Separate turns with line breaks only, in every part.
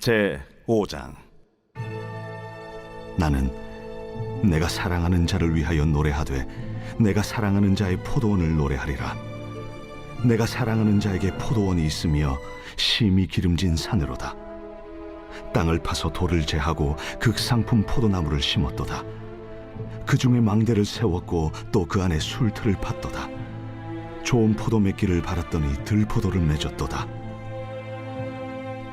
제 5장.
나는 내가 사랑하는 자를 위하여 노래하되 내가 사랑하는 자의 포도원을 노래하리라. 내가 사랑하는 자에게 포도원이 있으며 심이 기름진 산으로다. 땅을 파서 돌을 제하고 극상품 포도나무를 심었도다. 그 중에 망대를 세웠고 또 그 안에 술틀을 팠도다. 좋은 포도 맺기를 바랐더니 들포도를 맺었도다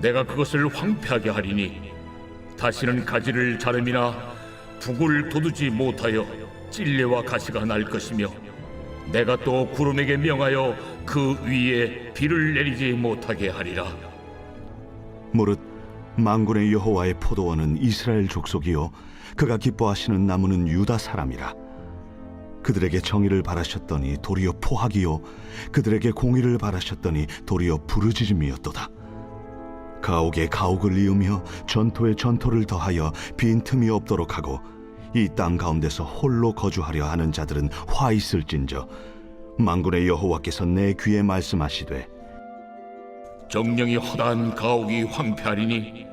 내가 그것을 황폐하게 하리니 다시는 가지를 자름이나 북을 돋우지 못하여 찔레와 가시가 날 것이며 내가 또 구름에게 명하여 그 위에 비를 내리지 못하게 하리라.
무릇 망군의 여호와의 포도원은 이스라엘 족속이요 그가 기뻐하시는 나무는 유다 사람이라. 그들에게 정의를 바라셨더니 도리어 포악이요 그들에게 공의를 바라셨더니 도리어 부르짖음이었도다 가옥에 가옥을 이으며 전토에 전토를 더하여 빈틈이 없도록 하고 이 땅 가운데서 홀로 거주하려 하는 자들은 화 있을진저 망군의 여호와께서 내 귀에 말씀하시되
정령이 허다한 가옥이 황폐하리니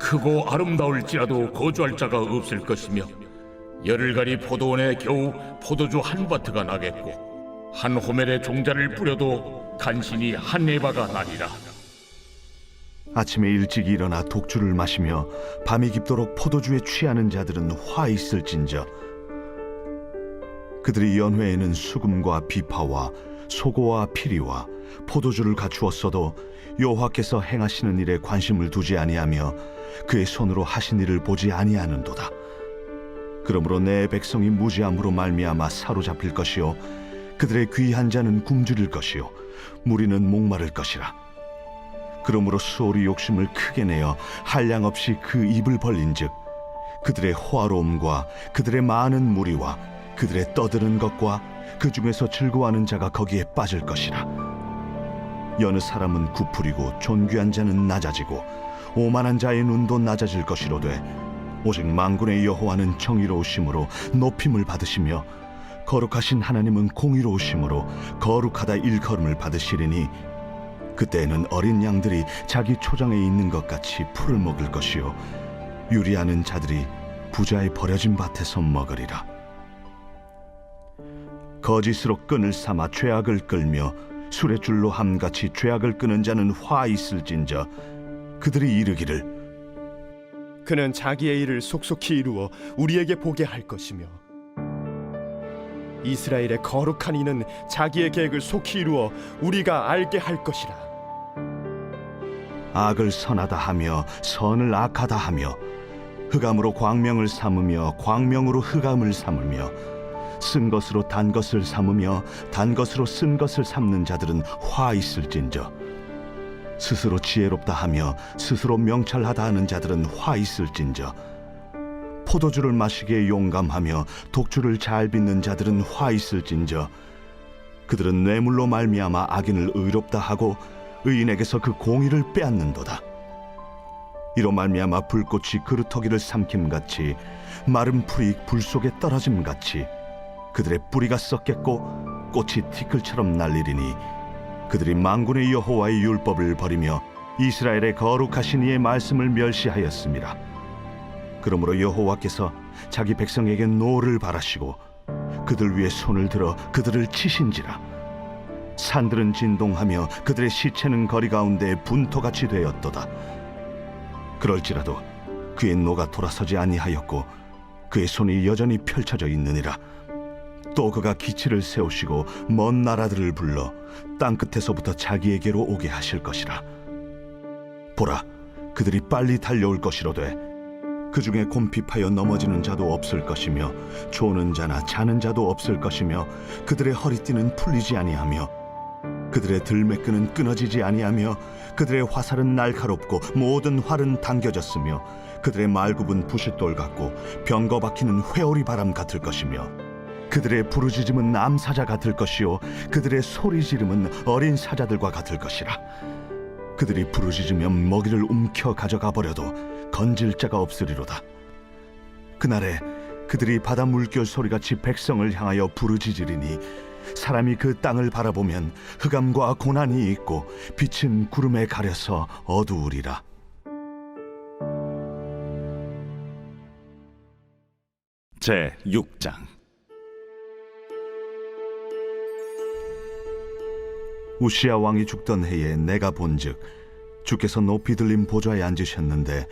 크고 아름다울지라도 거주할 자가 없을 것이며 열흘간이 포도원에 겨우 포도주 한 바트가 나겠고 한 호멜에 종자를 뿌려도 간신히 한 에바가 나리라
아침에 일찍 일어나 독주를 마시며 밤이 깊도록 포도주에 취하는 자들은 화 있을진저. 그들이 연회에는 수금과 비파와 소고와 피리와 포도주를 갖추었어도 여호와께서 행하시는 일에 관심을 두지 아니하며 그의 손으로 하신 일을 보지 아니하는도다. 그러므로 내 백성이 무지함으로 말미암아 사로잡힐 것이요. 그들의 귀한 자는 굶주릴 것이요. 무리는 목마를 것이라 그러므로 수월이 욕심을 크게 내어 한량 없이 그 입을 벌린즉 그들의 호화로움과 그들의 많은 무리와 그들의 떠드는 것과 그 중에서 즐거워하는 자가 거기에 빠질 것이라. 여느 사람은 구풀이고 존귀한 자는 낮아지고 오만한 자의 눈도 낮아질 것이로되 오직 만군의 여호와는 정의로우심으로 높임을 받으시며 거룩하신 하나님은 공의로우심으로 거룩하다 일컬음을 받으시리니 그때에는 어린 양들이 자기 초장에 있는 것 같이 풀을 먹을 것이요. 유리하는 자들이 부자의 버려진 밭에서 먹으리라. 거짓으로 끈을 삼아 죄악을 끌며 술의 줄로 함같이 죄악을 끄는 자는 화 있을진저 그들이 이르기를
그는 자기의 일을 속속히 이루어 우리에게 보게 할 것이며 이스라엘의 거룩한 이는 자기의 계획을 속히 이루어 우리가 알게 할 것이라
악을 선하다 하며 선을 악하다 하며 흑암으로 광명을 삼으며 광명으로 흑암을 삼으며 쓴 것으로 단 것을 삼으며 단 것으로 쓴 것을 삼는 자들은 화 있을진저 스스로 지혜롭다 하며 스스로 명찰하다 하는 자들은 화 있을진저 포도주를 마시기에 용감하며 독주를 잘 빚는 자들은 화 있을진저 그들은 뇌물로 말미암아 악인을 의롭다 하고 의인에게서 그 공의를 빼앗는도다. 이로 말미암아 불꽃이 그루터기를 삼킴 같이 마른 풀이 불 속에 떨어짐 같이 그들의 뿌리가 썩겠고 꽃이 티끌처럼 날리리니 그들이 망군의 여호와의 율법을 버리며 이스라엘의 거룩하신 이의 말씀을 멸시하였습니다. 그러므로 여호와께서 자기 백성에게 노를 바라시고 그들 위에 손을 들어 그들을 치신지라 산들은 진동하며 그들의 시체는 거리 가운데 분토같이 되었도다. 그럴지라도 그의 노가 돌아서지 아니하였고 그의 손이 여전히 펼쳐져 있느니라. 또 그가 기치를 세우시고 먼 나라들을 불러 땅 끝에서부터 자기에게로 오게 하실 것이라. 보라, 그들이 빨리 달려올 것이로되 그 중에 곰핍하여 넘어지는 자도 없을 것이며 조는 자나 자는 자도 없을 것이며 그들의 허리띠는 풀리지 아니하며 그들의 들매끈은 끊어지지 아니하며 그들의 화살은 날카롭고 모든 활은 당겨졌으며 그들의 말굽은 부싯돌 같고 병거 박히는 회오리 바람 같을 것이며 그들의 부르짖음은 암사자 같을 것이요 그들의 소리 지름은 어린 사자들과 같을 것이라. 그들이 부르짖으면 먹이를 움켜 가져가 버려도 건질 자가 없으리로다. 그날에 그들이 바다 물결 소리같이 백성을 향하여 부르짖으리니 사람이 그 땅을 바라보면 흑암과 고난이 있고 빛은 구름에 가려서 어두우리라.
제 6장.
우시아 왕이 죽던 해에 내가 본즉 주께서 높이 들린 보좌에 앉으셨는데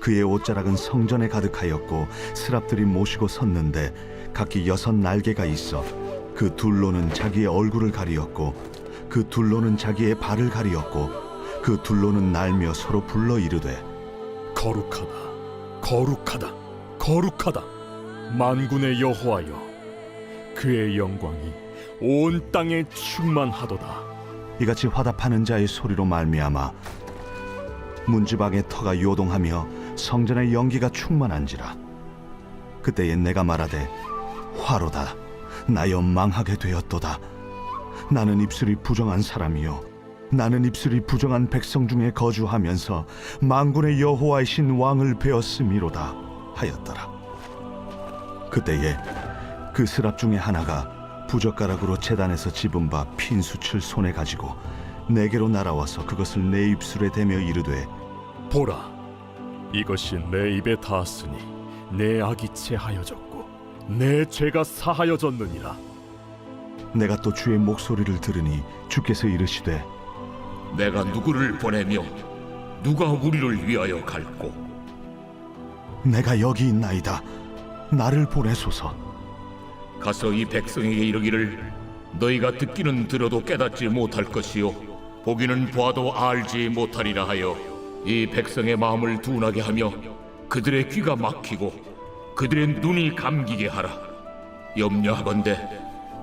그의 옷자락은 성전에 가득하였고 스랍들이 모시고 섰는데 각기 여섯 날개가 있어 그 둘로는 자기의 얼굴을 가리었고 그 둘로는 자기의 발을 가리었고 그 둘로는 날며 서로 불러 이르되
거룩하다 거룩하다 거룩하다. 만군의 여호와여 그의 영광이 온 땅에 충만하도다.
이같이 화답하는 자의 소리로 말미암아 문지방의 터가 요동하며 성전의 연기가 충만한지라. 그때에 내가 말하되 화로다 나여 망하게 되었도다. 나는 입술이 부정한 사람이요. 나는 입술이 부정한 백성 중에 거주하면서 만군의 여호와의 신 왕을 베었음이로다 하였더라. 그때에 그 스랍 중에 하나가 부젓가락으로 재단에서 집은 바 핀수출 손에 가지고 내게로 날아와서 그것을 내 입술에 대며 이르되
보라 이것이 내 입에 닿았으니 내 악이 체하여졌고 내 죄가 사하여졌느니라.
내가 또 주의 목소리를 들으니 주께서 이르시되
내가 누구를 보내며 누가 우리를 위하여 갈고
내가 여기 있나이다. 나를 보내소서.
가서 이 백성에게 이르기를 너희가 듣기는 들어도 깨닫지 못할 것이요 보기는 보아도 알지 못하리라 하여 이 백성의 마음을 둔하게 하며 그들의 귀가 막히고 그들의 눈이 감기게 하라. 염려하건대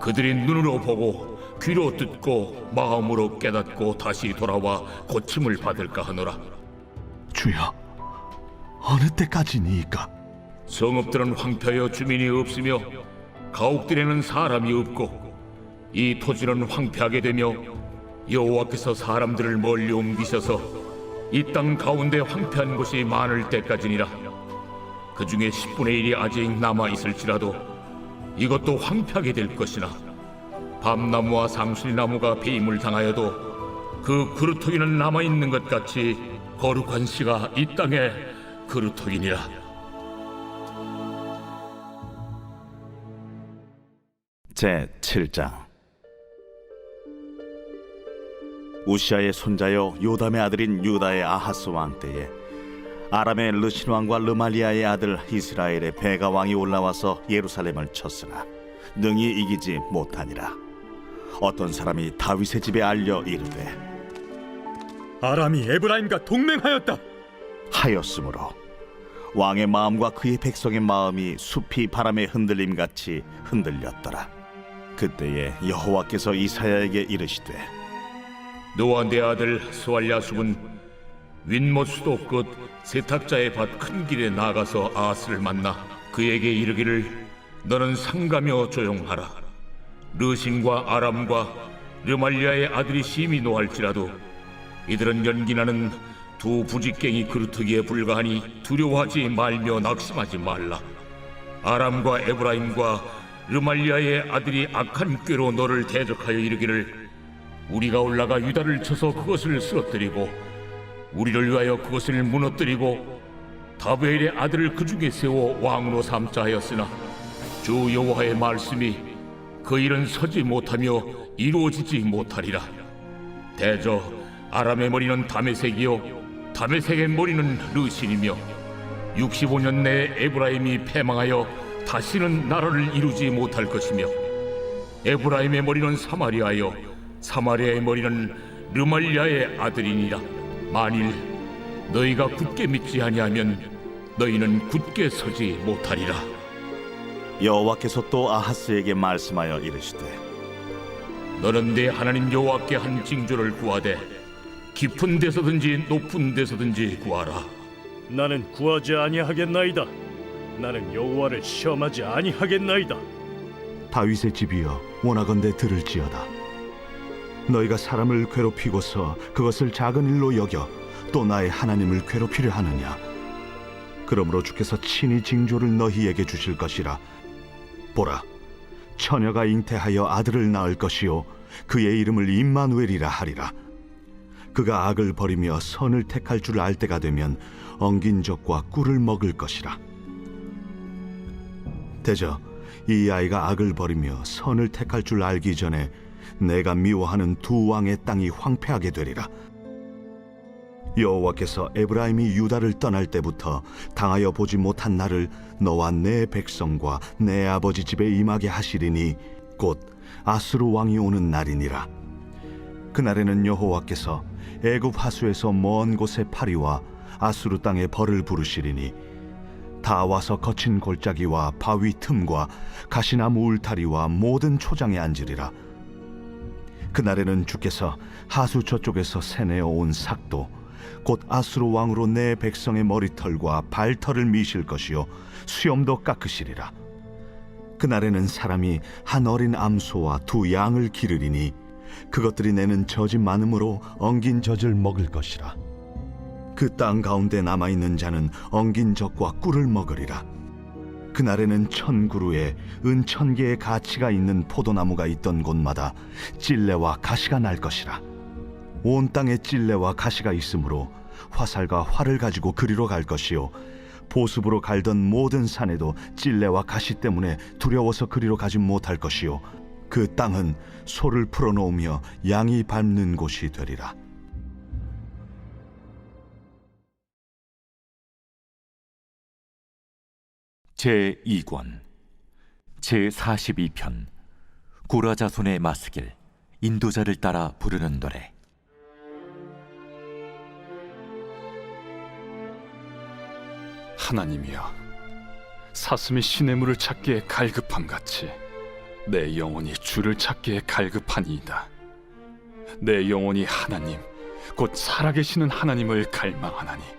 그들이 눈으로 보고 귀로 듣고 마음으로 깨닫고 다시 돌아와 고침을 받을까 하노라.
주여 어느 때까지니이까?
성읍들은 황폐하여 주민이 없으며 가옥들에는 사람이 없고 이 토지는 황폐하게 되며 여호와께서 사람들을 멀리 옮기셔서 이 땅 가운데 황폐한 곳이 많을 때까지니라 그 중에 10분의 1이 아직 남아 있을지라도 이것도 황폐하게 될 것이나 밤나무와 상수리 나무가 배임을 당하여도 그 그루터기는 남아 있는 것 같이 거룩한 씨가 이 땅에 그루터기니라.
제 7장 우시아의 손자요 요담의 아들인 유다의 아하스 왕 때에 아람의 르신 왕과 르말리아의 아들 이스라엘의 베가 왕이 올라와서 예루살렘을 쳤으나 능히 이기지 못하니라. 어떤 사람이 다윗의 집에 알려 이르되
아람이 에브라임과 동맹하였다.
하였으므로 왕의 마음과 그의 백성의 마음이 숲이 바람에 흔들림 같이 흔들렸더라. 그때에 여호와께서 이사야에게 이르시되
너와 내 아들 스왈야숲은 윗못 수도 끝 세탁자의 밭 큰 길에 나가서 아스를 만나 그에게 이르기를 너는 상가며 조용하라. 르신과 아람과 르말리아의 아들이 심히 노할지라도 이들은 연기나는 두 부직갱이 그루터기에 불과하니 두려워하지 말며 낙심하지 말라. 아람과 에브라임과 르말리아의 아들이 악한 꾀로 너를 대적하여 이르기를 우리가 올라가 유다를 쳐서 그것을 쓰러뜨리고 우리를 위하여 그것을 무너뜨리고 다베엘의 아들을 그 중에 세워 왕으로 삼자 하였으나 주 여호와의 말씀이 그 일은 서지 못하며 이루어지지 못하리라. 대저 아람의 머리는 다메색이요 다메색의 머리는 르신이며 65년 내에 에브라임이 패망하여 다시는 나라를 이루지 못할 것이며 에브라임의 머리는 사마리아요 사마리아의 머리는 르말리아의 아들이니라 만일 너희가 굳게 믿지 아니하면 너희는 굳게 서지 못하리라
여호와께서 또 아하스에게 말씀하여 이르시되
너는 내 하나님 여호와께 한 징조를 구하되 깊은 데서든지 높은 데서든지 구하라.
나는 구하지 아니하겠나이다. 나는 여호와를 시험하지 아니하겠나이다.
다윗의 집이여 원하건대 들을지어다 너희가 사람을 괴롭히고서 그것을 작은 일로 여겨 또 나의 하나님을 괴롭히려 하느냐? 그러므로 주께서 친히 징조를 너희에게 주실 것이라. 보라 처녀가 잉태하여 아들을 낳을 것이요 그의 이름을 임마누엘이라 하리라. 그가 악을 버리며 선을 택할 줄 알 때가 되면 엉긴 적과 꿀을 먹을 것이라. 대저 이 아이가 악을 버리며 선을 택할 줄 알기 전에 내가 미워하는 두 왕의 땅이 황폐하게 되리라. 여호와께서 에브라임이 유다를 떠날 때부터 당하여 보지 못한 날을 너와 내 백성과 내 아버지 집에 임하게 하시리니 곧 아수르 왕이 오는 날이니라. 그날에는 여호와께서 애굽 하수에서 먼 곳에 파리와 아수르 땅에 벌을 부르시리니 다 와서 거친 골짜기와 바위 틈과 가시나무 울타리와 모든 초장에 앉으리라. 그날에는 주께서 하수 저쪽에서 새내어 온 삭도 곧 아수르 왕으로 내 백성의 머리털과 발털을 미실 것이요 수염도 깎으시리라. 그날에는 사람이 한 어린 암소와 두 양을 기르리니 그것들이 내는 젖이 많음으로 엉긴 젖을 먹을 것이라. 그 땅 가운데 남아 있는 자는 엉긴 젖과 꿀을 먹으리라. 그날에는 천 그루에 은천 개의 가치가 있는 포도나무가 있던 곳마다 찔레와 가시가 날 것이라. 온 땅에 찔레와 가시가 있으므로 화살과 활을 가지고 그리로 갈 것이요 보습으로 갈던 모든 산에도 찔레와 가시 때문에 두려워서 그리로 가지 못할 것이요 그 땅은 소를 풀어놓으며 양이 밟는 곳이 되리라.
제 2권 제 42편 고라자손의 마스길 인도자를 따라 부르는 노래.
하나님이여 사슴이 시냇물을 찾기에 갈급함 같이 내 영혼이 주를 찾기에 갈급하니이다. 내 영혼이 하나님 곧 살아계시는 하나님을 갈망하나니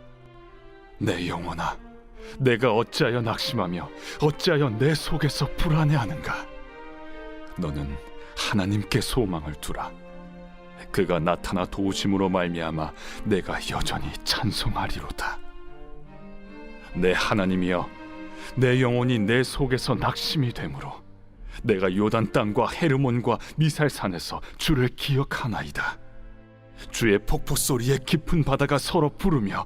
내 영혼아, 내가 어찌하여 낙심하며 어찌하여 내 속에서 불안해하는가? 너는 하나님께 소망을 두라. 그가 나타나 도우심으로 말미암아 내가 여전히 찬송하리로다. 내 하나님이여 내 영혼이 내 속에서 낙심이 되므로 내가 요단 땅과 헤르몬과 미살산에서 주를 기억하나이다 주의 폭포 소리에 깊은 바다가 서로 부르며